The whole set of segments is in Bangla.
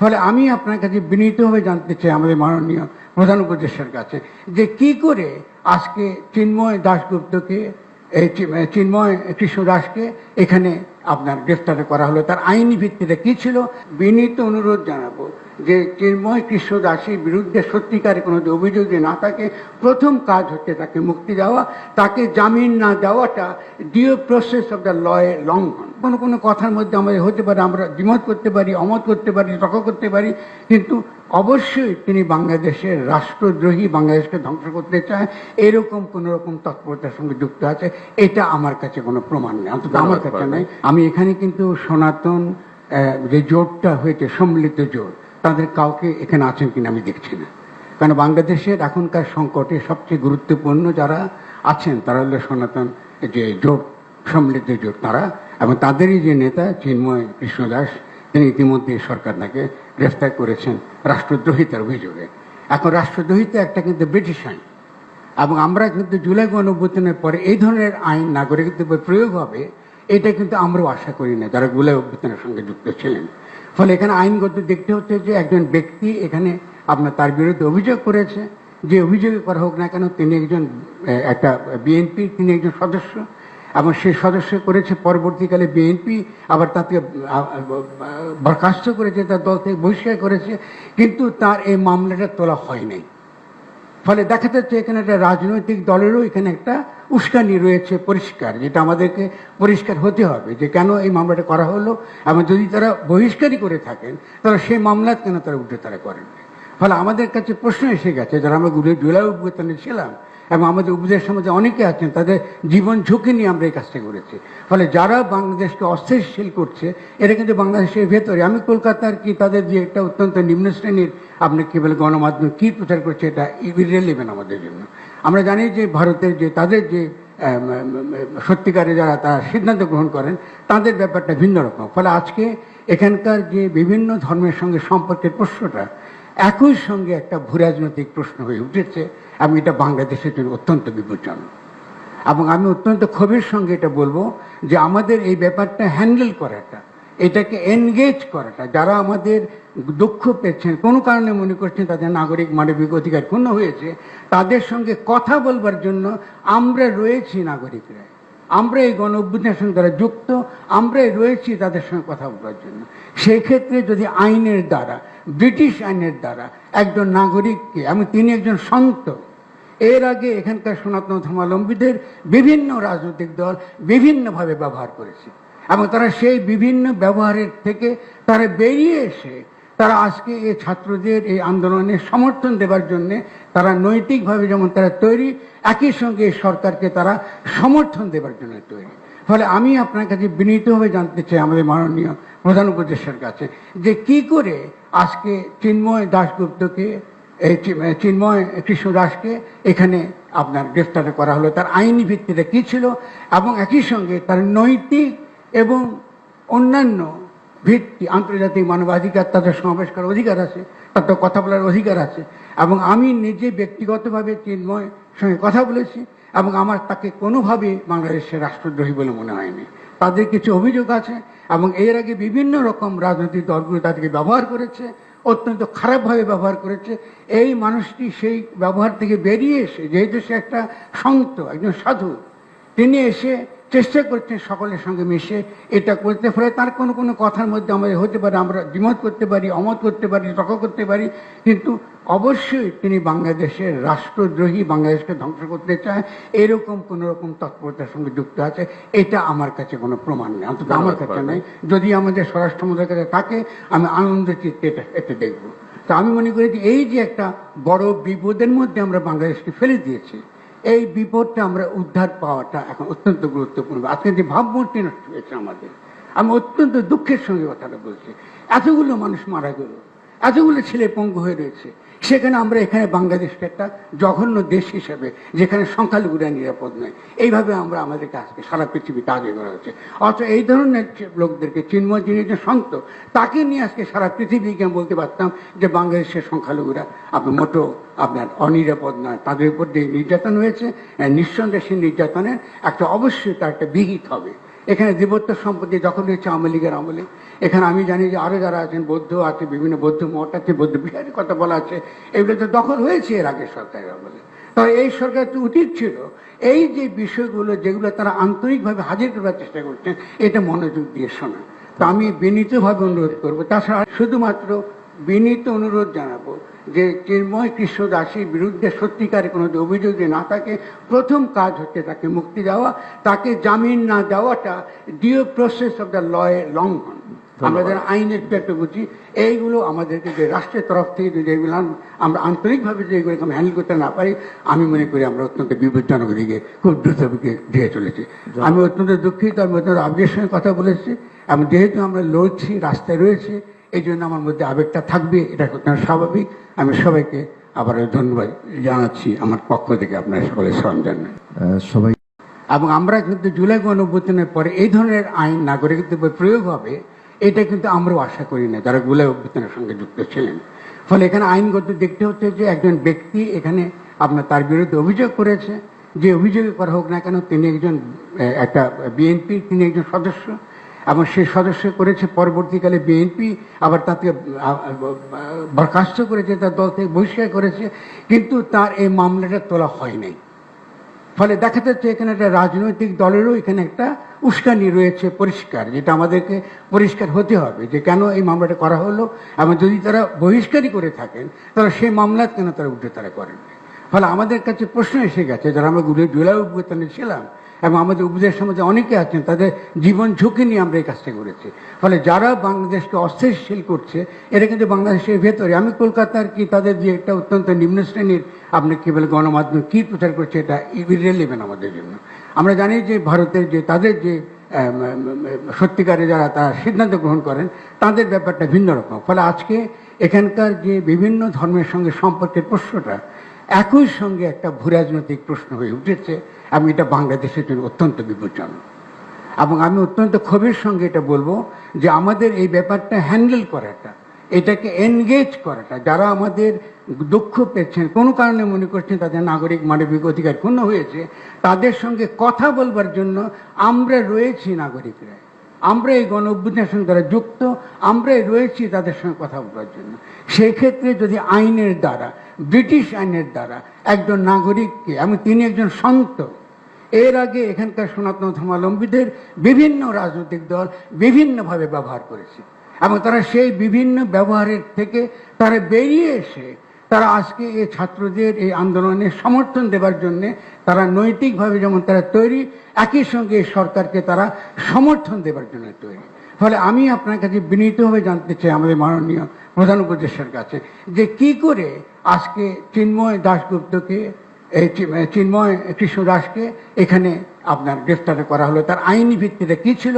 ফলে আমি আপনার কাছে বিনীতভাবে জানতে চাই আমাদের মাননীয় প্রধান উপদেষ্টার কাছে, যে কি করে আজকে চিন্ময় দাশগুপ্তকে চিন্ময় কৃষ্ণ দাসকে এখানে আপনার গ্রেফতার করা হলো। তার আইনি ভিত্তিতে কি ছিল? বিনীত অনুরোধ জানাব যে চিন্ময় কৃষ্ণ দাসের বিরুদ্ধে সত্যিকারের কোনো অভিযোগ না থাকে, প্রথম কাজ হচ্ছে তাকে মুক্তি দেওয়া। তাকে জামিন না দেওয়াটা ডিও প্রসেস অফ দ্য লয়ে লঙ্ঘন। কোনো কোনো কথার মধ্যে আমাদের হতে পারে, আমরা দ্বিমত করতে পারি, অমত করতে পারি, তর্ক করতে পারি, কিন্তু অবশ্যই তিনি বাংলাদেশের রাষ্ট্রদ্রোহী বাংলাদেশকে ধ্বংস করতে চায় এরকম কোন রকম তৎপরতার সঙ্গে যুক্ত আছে এটা আমার কাছে কোনো প্রমাণ নেই অন্তত আমার কাছে নেই। আমি এখানে কিন্তু সনাতন যে জোটটা হয়েছে সম্মিলিত জোট তাদের কাউকে এখানে আছেন কিনা আমি দেখছি না। কারণ বাংলাদেশের এখনকার সংকটে সবচেয়ে গুরুত্বপূর্ণ যারা আছেন তারা হলো সনাতন যে জোট সম্মিলিত জোট তারা এবং তাদেরই যে নেতা চিন্ময় কৃষ্ণদাস তিনি ইতিমধ্যে সরকার তাকে গ্রেফতার করেছেন রাষ্ট্রদ্রোহিতার অভিযোগে। এখন রাষ্ট্রদ্রোহিতা একটা কিন্তু ব্রিটিশ আইন। এবং আমরা কিন্তু জুলাই গণঅভ্যুত্থানের পরে এই ধরনের আইন নাগরিকত্ব প্রয়োগ হবে, এটা কিন্তু আমরাও আশা করি না, যারা জুলাই অভ্যুত্থানের সঙ্গে যুক্ত ছিলেন। ফলে এখানে আইনগত দেখতে হচ্ছে যে একজন ব্যক্তি এখানে আপনার তার বিরুদ্ধে অভিযোগ করেছে, যে অভিযোগে করা হোক না কেন তিনি একজন একটা বিএনপি, তিনি একজন সদস্য। এবং সেই সদস্য করেছে, পরবর্তীকালে বিএনপি আবার তাকে বরখাস্ত করেছে, তার দল থেকে বহিষ্কার করেছে, কিন্তু তার এই মামলাটা তোলা হয় নাই। ফলে দেখা যাচ্ছে এখানে একটা রাজনৈতিক দলেরও এখানে একটা উস্কানি রয়েছে পরিষ্কার, যেটা আমাদেরকে পরিষ্কার হতে হবে, যে কেন এই মামলাটা করা হলো, এবং যদি তারা বহিষ্কারই করে থাকেন, তাহলে সেই মামলা কেন তারা উঠে তারা করেন ফলে আমাদের কাছে প্রশ্ন এসে গেছে, যারা আমরা জুলাই অভ্যুত্থানে ছিলাম এবং আমাদের উপদেশের মধ্যে অনেকে আছেন, তাদের জীবন ঝুঁকি নিয়ে আমরা এই কাজটা করেছি। ফলে যারা বাংলাদেশকে অস্থিরশীল করছে এটা কিন্তু বাংলাদেশের ভেতরে। আমি কলকাতার কি তাদের যে একটা অত্যন্ত নিম্ন শ্রেণির, আপনি কি বলে গণমাধ্যম কী প্রচার করছে, এটা ইরেলিভেন্ট আমাদের জন্য। আমরা জানি যে ভারতের যে তাদের যে সত্যিকারে যারা তারা সিদ্ধান্ত গ্রহণ করেন, তাদের ব্যাপারটা ভিন্ন রকম। ফলে আজকে এখানকার যে বিভিন্ন ধর্মের সঙ্গে সম্পর্কের প্রশ্নটা, একই সঙ্গে একটা ভূরাজনৈতিক প্রশ্ন হয়ে উঠেছে। এবং এটা বাংলাদেশের জন্য অত্যন্ত বিপজ্জনক। এবং আমি অত্যন্ত ক্ষোভের সঙ্গে এটা বলব যে আমাদের এই ব্যাপারটা হ্যান্ডেল করাটা, এটাকে এনগেজ করাটা, যারা আমাদের দুঃখ পেয়েছেন, কোনো কারণে মনে করছেন তাদের নাগরিক মানবিক অধিকার ক্ষুণ্ণ হয়েছে, তাদের সঙ্গে কথা বলবার জন্য আমরা রয়েছি নাগরিকরা। আমরা এই গণ অভ্যুত্থানের তারা যুক্ত আমরাই রয়েছি তাদের সঙ্গে কথা বলার জন্য। সেই ক্ষেত্রে যদি আইনের দ্বারা, ব্রিটিশ আইনের দ্বারা একজন নাগরিককে, আমি তিনি একজন সন্ত এর আগে এখানকার সনাতন ধর্মাবলম্বীদের বিভিন্ন রাজনৈতিক দল বিভিন্নভাবে ব্যবহার করেছে। এবং তারা সেই বিভিন্ন ব্যবহারের থেকে তারা বেরিয়ে এসে তারা আজকে এই ছাত্রদের এই আন্দোলনে সমর্থন দেবার জন্য তারা নৈতিকভাবে যেমন তারা তৈরি, একই সঙ্গে সরকারকে তারা সমর্থন দেবার জন্য তৈরি। ফলে আমি আপনার কাছে বিনীতভাবে জানতে চাই আমাদের মাননীয় প্রধান উপদেষ্টার কাছে যে কি করে আজকে চিন্ময় দাশগুপ্তকে এই চিন্ময় কৃষ্ণ দাসকে এখানে আপনার গ্রেফতার করা হলো। তার আইনি ভিত্তিতে কি ছিল এবং একই সঙ্গে তার নৈতিক এবং অন্যান্য ভিত্তি, আন্তর্জাতিক মানবাধিকার তাদের সমাবেশ করার অধিকার আছে তাদের কথা বলার অধিকার আছে। এবং আমি নিজে ব্যক্তিগতভাবে চিন্ময় সঙ্গে কথা বলেছি এবং আমার তাকে কোনোভাবেই বাংলাদেশের রাষ্ট্রদ্রোহী বলে মনে হয়নি। তাদের কিছু অভিযোগ আছে এবং এর আগে বিভিন্ন রকম রাজনৈতিক দলগুলো তাদেরকে ব্যবহার করেছে, অত্যন্ত খারাপভাবে ব্যবহার করেছে। এই মানুষটি সেই ব্যবহার থেকে বেরিয়ে এসে, যেহেতু সে একটা সন্ত একজন সাধু, তিনি এসে চেষ্টা করছেন সকলের সঙ্গে মিশে এটা করতে। ফলে তার কোনো কোনো কথার মধ্যে আমাদের হতে পারে আমরা দ্বিমত করতে পারি অমত করতে পারি তর্ক করতে পারি। কিন্তু অবশ্যই তিনি বাংলাদেশের রাষ্ট্রদ্রোহী বাংলাদেশকে ধ্বংস করতে চায়। এরকম কোন রকম তৎপরতার সঙ্গে যুক্ত আছে এটা আমার কাছে কোনো প্রমাণ নেই অন্তত আমার কাছে নেই। যদি আমাদের স্বরাষ্ট্র মন্ত্রীর কাছে থাকে আমি আনন্দ চিত্তে এটা এটা দেখব। তো আমি মনে করি যে এই যে একটা বড় বিপদের মধ্যে আমরা বাংলাদেশকে ফেলে দিয়েছি এই বিপদটা আমরা উদ্ধার পাওয়াটা এখন অত্যন্ত গুরুত্বপূর্ণ। আজকে যে ভাবমূর্তি নষ্ট হয়েছে আমাদের, আমি অত্যন্ত দুঃখের সঙ্গে কথাটা বলছি। এতগুলো মানুষ মারা গেল। এতগুলো ছেলে পঙ্গু হয়ে রয়েছে। সেখানে আমরা এখানে বাংলাদেশকে একটা জঘন্য দেশ হিসেবে, যেখানে সংখ্যালঘুরা নিরাপদ নয়। এইভাবে আমরা আমাদেরকে আজকে সারা পৃথিবীতে আগে করা হচ্ছে অথচ এই ধরনের লোকদেরকে চিন্ময় যিনি যে সন্ত, তাকে নিয়ে আজকে সারা পৃথিবীকে বলতে পারতাম যে বাংলাদেশের সংখ্যালঘুরা আপনার মোটো আপনার অনিরাপদ নয়। তাদের উপর যে নির্যাতন হয়েছে, নিঃসন্দেহে সেই নির্যাতনের একটা অবশ্যই তার একটা বিহিত হবে। এখানে দেবত্ব সম্পত্তি দখল হয়েছে আওয়ামী লীগের আমলে এখানে আমি জানি যে আরও যারা আছেন, বৌদ্ধ আছে, বিভিন্ন বৌদ্ধ মঠ আছে, বৌদ্ধ বিহারের কথা বলা আছে, এগুলো তো দখল হয়েছে এর আগে সরকারের আমলে তবে এই সরকার তো উচিত ছিল, এই যে বিষয়গুলো যেগুলো তারা আন্তরিকভাবে হাজির করার চেষ্টা করছেন, এটা মনোযোগ দিয়ে শোনা। তো আমি বিনীতভাবে অনুরোধ করব। তাছাড়া শুধুমাত্র বিনীত অনুরোধ জানাব যে চিন্ময় কৃষ্ণ দাসীর বিরুদ্ধে সত্যিকারের কোনো অভিযোগ যদি না থাকে প্রথম কাজ হচ্ছে তাকে মুক্তি দেওয়া তাকে জামিন না দেওয়াটা ডিও প্রসেস অফ দ্য লয়ের লঙ্ঘন। আমরা যারা আইনের পেটে বুঝি এইগুলো আমাদেরকে যে রাষ্ট্রের তরফ থেকে যদি এগুলো আমরা আন্তরিকভাবে যদি এগুলো হ্যান্ডেল করতে না পারি আমি মনে করি আমরা অত্যন্ত বিপজ্জনক দিকে খুব দ্রুত দিয়ে চলেছি। আমি অত্যন্ত দুঃখিত আমি অত্যন্ত আবেগের সঙ্গে কথা বলেছি। এবং যেহেতু আমরা লড়ছি রাস্তায় রয়েছে এই জন্য আমার মধ্যে আবেগটা থাকবে এটা স্বাভাবিক। আমি সবাইকে আবার ধন্যবাদ জানাচ্ছি আমার পক্ষ থেকে আপনার সকলের সরঞ্জাম আহ, সবাই এবং আমরা কিন্তু জুলাই গণঅভ্যুত্থানের পরে এই ধরনের আইন নাগরিকত্বের উপর প্রয়োগ হবে এটা কিন্তু আমরাও আশা করি না যারা জুলাই অভ্যুত্থানের সঙ্গে যুক্ত ছিলেন। ফলে এখানে আইনগত দেখতে হচ্ছে যে একজন ব্যক্তি এখানে আপনার তার বিরুদ্ধে অভিযোগ করেছে যে অভিযোগে করা হোক না কেন তিনি একজন একটা বিএনপি তিনি একজন সদস্য। এবং সেই সদস্য করেছে, পরবর্তীকালে বিএনপি, আবার তাকে বরখাস্ত করেছে, তার দল থেকে বহিষ্কার করেছে, কিন্তু তার এই মামলাটা তোলা হয় নাই। ফলে দেখা যাচ্ছে এখানে একটা রাজনৈতিক দলেরও এখানে একটা উস্কানি রয়েছে পরিষ্কার, যেটা আমাদেরকে পরিষ্কার হতে হবে যে কেন এই মামলাটা করা হলো, এবং যদি তারা বহিষ্কারই করে থাকেন, তাহলে সেই মামলা কেন তারা উঠে তারা করেন ফলে আমাদের কাছে প্রশ্ন এসে গেছে, যারা আমরা গুলি- জুলাই অভ্যুত্থানে ছিলাম এবং আমাদের উপদেশ সমাজে অনেকে আছেন, তাদের জীবন ঝুঁকি নিয়ে আমরা এই কাজটা করেছি। ফলে যারা বাংলাদেশকে অস্থিরশীল করছে এটা কিন্তু বাংলাদেশের ভেতরে। আমি কলকাতার কি তাদের যে একটা অত্যন্ত নিম্ন শ্রেণির, আপনি কি বলে গণমাধ্যম কী প্রচার করছে, এটা ইরেলিভেন্ট আমাদের জন্য। আমরা জানি যে ভারতের যে তাদের যে সত্যিকারে যারা তারা সিদ্ধান্ত গ্রহণ করেন, তাদের ব্যাপারটা ভিন্ন রকম। ফলে আজকে এখানকার যে বিভিন্ন ধর্মের সঙ্গে সম্পর্কের প্রশ্নটা একই সঙ্গে একটা ভূরাজনৈতিক প্রশ্ন হয়ে উঠেছে, এবং এটা বাংলাদেশের জন্য অত্যন্ত বিপজ্জনক। এবং আমি অত্যন্ত ক্ষোভের সঙ্গে এটা বলব যে আমাদের এই ব্যাপারটা হ্যান্ডেল করাটা, এটাকে এনগেজ করাটা, যারা আমাদের দুঃখ পেয়েছেন, কোনো কারণে মনে করছেন তাদের নাগরিক মানবিক অধিকার ক্ষুণ্ণ হয়েছে, তাদের সঙ্গে কথা বলবার জন্য আমরা রয়েছি নাগরিকরা আমরা এই গণ অভ্যুত্থানের সঙ্গে তারা যুক্ত, আমরাই রয়েছি তাদের সঙ্গে কথা বলার জন্য। সেই ক্ষেত্রে যদি আইনের দ্বারা, ব্রিটিশ আইনের দ্বারা একজন নাগরিককে, আমি তিনি একজন সন্ত, এর আগে এখানকার সনাতন ধর্মাবলম্বীদের বিভিন্ন রাজনৈতিক দল বিভিন্নভাবে ব্যবহার করেছে। এবং তারা সেই বিভিন্ন ব্যবহারের থেকে তারা বেরিয়ে এসে তারা আজকে এই ছাত্রদের এই আন্দোলনে সমর্থন দেবার জন্য তারা নৈতিকভাবে যেমন তারা তৈরি, একই সঙ্গে এই সরকারকে তারা সমর্থন দেবার জন্য তৈরি। ফলে আমি আপনার কাছে বিনীতভাবে জানতে চাই আমাদের মাননীয় প্রধান উপদেষ্টার কাছে যে কি করে আজকে চিন্ময় দাশগুপ্তকে চিন্ময় কৃষ্ণ দাসকে এখানে আপনার গ্রেফতার করা হলো, তার আইনি ভিত্তিতে কি ছিল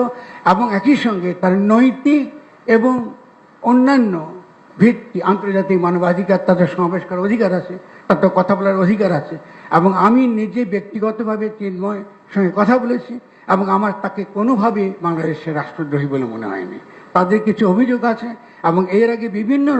এবং একই সঙ্গে তার নৈতিক এবং অন্যান্য ভিত্তি, আন্তর্জাতিক মানবাধিকার তাদের সমাবেশ করার অধিকার আছে, তাদের কথা বলার অধিকার আছে, এবং আমি নিজে ব্যক্তিগতভাবে চিন্ময় সঙ্গে কথা বলেছি, এবং আমার তাকে কোনোভাবে বাংলাদেশের রাষ্ট্রদ্রোহী বলে মনে হয়নি। তাদের কিছু অভিযোগ আছে, এবং এর আগে বিভিন্ন